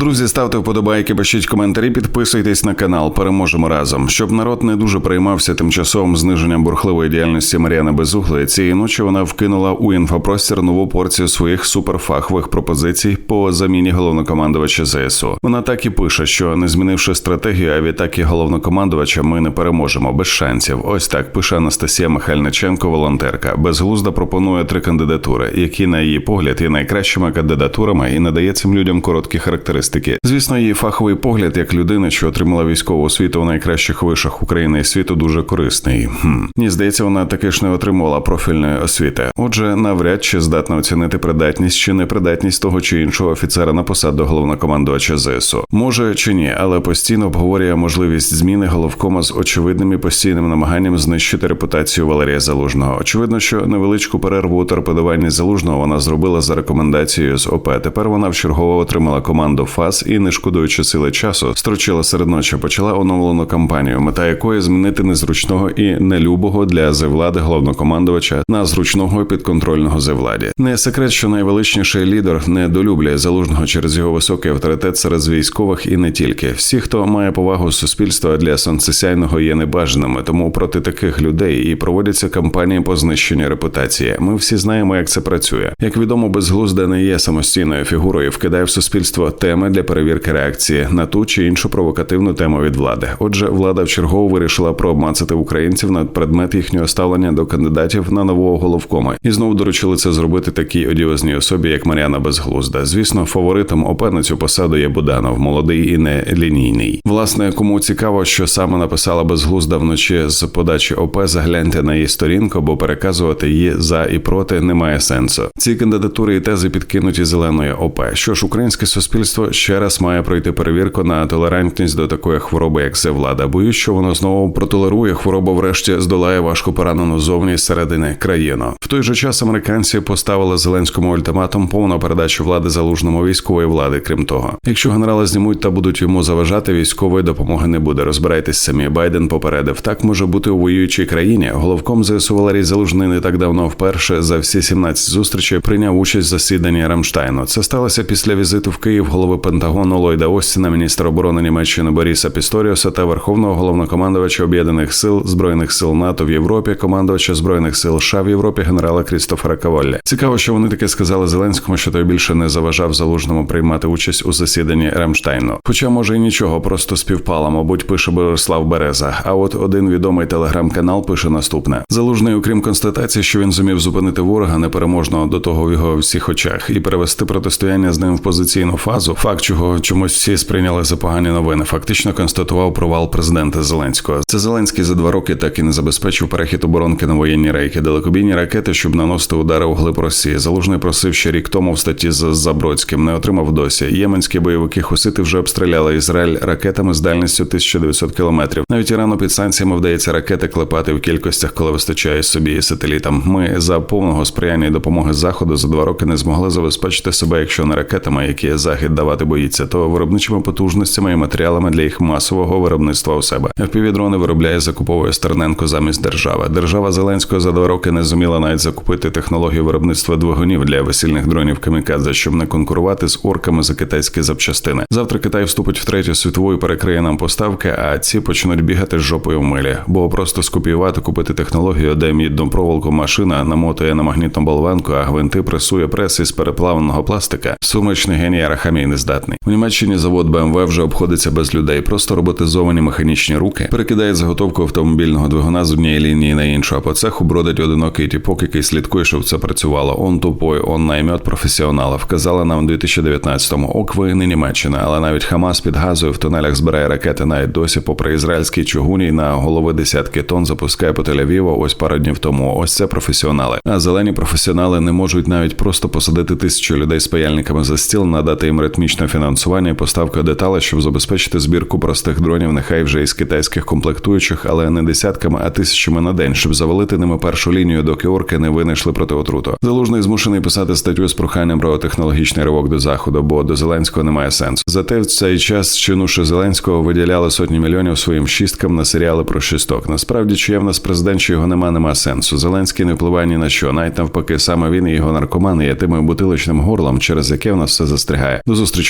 Друзі, ставте вподобайки, пишіть коментарі, підписуйтесь на канал. Переможемо разом. Щоб народ не дуже переймався тимчасовим зниженням бурхливої діяльності Мар'яни Безуглої, цієї ночі вона вкинула у інфопростір нову порцію своїх суперфахових пропозицій по заміні головнокомандувача ЗСУ. Вона так і пише, що не змінивши стратегію, а відтак і головнокомандувача, ми не переможемо без шансів. Ось так пише Анастасія Михальниченко, волонтерка. Безглузда пропонує три кандидатури, які на її погляд є найкращими кандидатурами і надає цим людям короткі характеристики. Звісно, її фаховий погляд як людини, що отримала військову освіту у найкращих вишах України і світу, дуже корисний. Хм. Мені здається, вона таки ж не отримувала профільної освіти. Отже, навряд чи здатна оцінити придатність чи непридатність того чи іншого офіцера на посаду головнокомандувача ЗСУ. Може чи ні, але постійно обговорює можливість зміни головкома з очевидним і постійним намаганням знищити репутацію Валерія Залужного. Очевидно, що невеличку перерву у торпедуванні залужного вона зробила за рекомендацією з ОП. Тепер вона вчергово отримала команду ФАС і, не шкодуючи сили часу, строчила серед ночі, почала оновлену кампанію, мета якої змінити незручного і нелюбого для зевлади головнокомандувача на зручного підконтрольного зевладі. Не секрет, що найвеличніший лідер недолюблює залужного через його високий авторитет серед військових і не тільки. Всі, хто має повагу суспільства для сонцесяйного, є небажаними, тому проти таких людей і проводяться кампанії по знищенню репутації. Ми всі знаємо, як це працює. Як відомо, безглузда не є самостійною фігурою, вкидає в суспільство теми для перевірки реакції на ту чи іншу провокативну тему від влади. Отже, влада вчергово вирішила прообмацати українців на предмет їхнього ставлення до кандидатів на нового головкома і знову доручили це зробити такій одіозній особі, як Мар'яна Безглузда. Звісно, фаворитом ОП на цю посаду є Буданов, молодий і не лінійний. Власне, кому цікаво, що саме написала безглузда вночі з подачі ОП, загляньте на її сторінку, бо переказувати її за і проти немає сенсу. Ці кандидатури і тези підкинуті зеленою ОП. Що ж, українське суспільство ще раз має пройти перевірку на толерантність до такої хвороби, як влада. Боюсь, що воно знову протолерує хворобу, врешті здолає важко поранену зовні середини країну. В той же час американці поставили зеленському ультиматум повну передачу влади залужному військової влади. Крім того, якщо генерали знімуть та будуть йому заважати, військової допомоги не буде. Розбирайтесь самі. Байден попередив. Так може бути у воюючій країні. Головком ЗСУ Валерій Залужний не так давно вперше за всі 17 зустрічей прийняв участь в засіданні Рамштайну. Це сталося після візиту в Київ голови Пентагону Ллойда Остіна, міністра оборони Німеччини Боріса Пісторіуса та верховного головнокомандувача об'єднаних сил збройних сил НАТО в Європі, командувача збройних сил США в Європі генерала Крістофера Каволля. Цікаво, що вони таки сказали Зеленському, що той більше не заважав залужному приймати участь у засіданні Рамштайну. Хоча може і нічого, просто співпало, мабуть, пише Борислав Береза. А от один відомий телеграм-канал пише наступне: залужний, окрім констатації, що він зумів зупинити ворога непереможного до того в його всіх очах і перевести протистояння з ним в позиційну фазу. Факт, чого чомусь всі сприйняли за погані новини, фактично констатував провал президента Зеленського. Це Зеленський за два роки так і не забезпечив перехід оборонки на воєнні рейки, далекобійні ракети, щоб наносити удари у глиб Росії. Залужний просив ще рік тому в статті з Забродським, не отримав досі. Єменські бойовики хусити вже обстріляли Ізраїль ракетами з дальністю 1900 кілометрів. Навіть Ірану під санкціями вдається ракети клепати в кількостях, коли вистачає собі і сателітам. Ми за повного сприяння і допомоги заходу за два роки не змогли забезпечити себе, якщо не ракетами, які захід давати боїться, то виробничими потужностями і матеріалами для їх масового виробництва у себе. FPV-дрони виробляє закуповує Стерненко замість держави. Держава Зеленського за два роки не зуміла навіть закупити технологію виробництва двигунів для весільних дронів камікадзе, щоб не конкурувати з орками за китайські запчастини. Завтра Китай вступить в третю світову і перекриє нам поставки, а ці почнуть бігати з жопою в милі, бо просто скопіювати, купити технологію, де мідну проволоку машина намотує на магнітну болванку, а гвинти пресує прес із переплавленого пластика. Сумочний геній Арахамій не здатний. У Німеччині завод BMW вже обходиться без людей, просто роботизовані механічні руки перекидає заготовку автомобільного двигуна з однієї лінії на іншу. А по цеху бродить одинокий тіпок, який слідкує, щоб це працювало. Он тупой, он наймет професіонала. Вказала нам у 2019-му. Ок, ви не Німеччина, але навіть Хамас під газою в тунелях збирає ракети навіть досі, попри ізраїльський чугуні на голови десятки тонн запускає по Тель-Авіву ось пару днів тому. Ось це професіонали. А зелені професіонали не можуть навіть просто посадити тисячу людей з паяльниками за стіл, надати їм ритмічне фінансування і поставку деталей, щоб забезпечити збірку простих дронів, нехай вже із китайських комплектуючих, але не десятками, а тисячами на день, щоб завалити ними першу лінію, доки орки не винайшли проти отруту. Залужний змушений писати статтю з проханням про технологічний ривок до заходу, бо до Зеленського немає сенсу. Зате в цей час чинувши Зеленського виділяли сотні мільйонів своїм шісткам на серіали про шісток. Насправді, чи є в нас президент, що його нема, нема сенсу. Зеленський не впливає ні на що. Навіть навпаки, саме він і його наркомани є тим бутилочним горлом, через яке в нас все застрягає. До зустрічі.